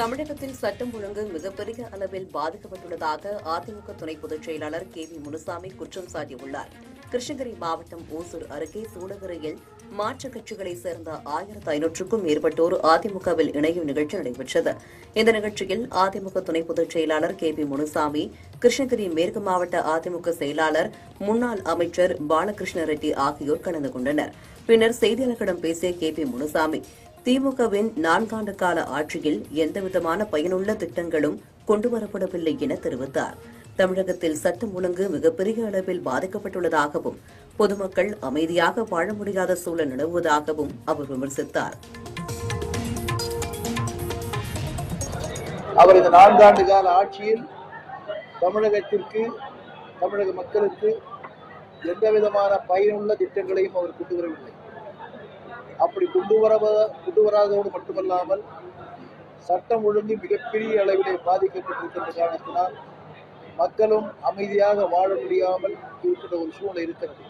தமிழகத்தில் சட்டம் ஒழுங்கு மிகப்பெரிய அளவில் பாதிக்கப்பட்டுள்ளதாக அதிமுக துணை பொதுச் செயலாளர் கே வி முனுசாமி குற்றம் சாட்டியுள்ளார். கிருஷ்ணகிரி மாவட்டம் ஓசூர் அருகே சூளகிரியில் மாற்றுக் கட்சிகளைச் சேர்ந்த ஆயிரத்து ஐநூற்றுக்கும் மேற்பட்டோர் அதிமுகவில் இணையும் நிகழ்ச்சி நடைபெற்றது. இந்த நிகழ்ச்சியில் அதிமுக துணை பொதுச் செயலாளர் கே பி முனுசாமி கிருஷ்ணகிரி மேற்கு மாவட்ட அதிமுக செயலாளர் முன்னாள் அமைச்சர் பாலகிருஷ்ண ரெட்டி ஆகியோர் கலந்து கொண்டனர். பின்னர் செய்தியாளர்களிடம் பேசிய கே பி முனுசாமி திமுகவின் நான்காண்டு கால ஆட்சியில் எந்தவிதமான பயனுள்ள திட்டங்களும் கொண்டுவரப்படவில்லை என தெரிவித்தார். தமிழகத்தில் சட்டம் ஒழுங்கு மிகப்பெரிய அளவில் பாதிக்கப்பட்டுள்ளதாகவும் பொதுமக்கள் அமைதியாக வாழ முடியாத சூழல் நிலவுவதாகவும் அவர் விமர்சித்தார். அவர் இந்த நான்காண்டு கால ஆட்சியில் தமிழகத்திற்கு தமிழக மக்களுக்கு எந்த விதமான பயனுள்ள திட்டங்களையும் அவர் கொண்டு வரவில்லை. அப்படி கொண்டு வர கொண்டு வராதோடு மட்டுமல்லாமல் சட்டம் ஒழுங்கு மிகப்பெரிய அளவிலே பாதிக்கப்பட்டிருக்கின்ற காரணத்தினால் மக்களும் அமைதியாக வாழ முடியாமல் இருக்கின்ற ஒரு சூழ்நிலை இருக்கிறது.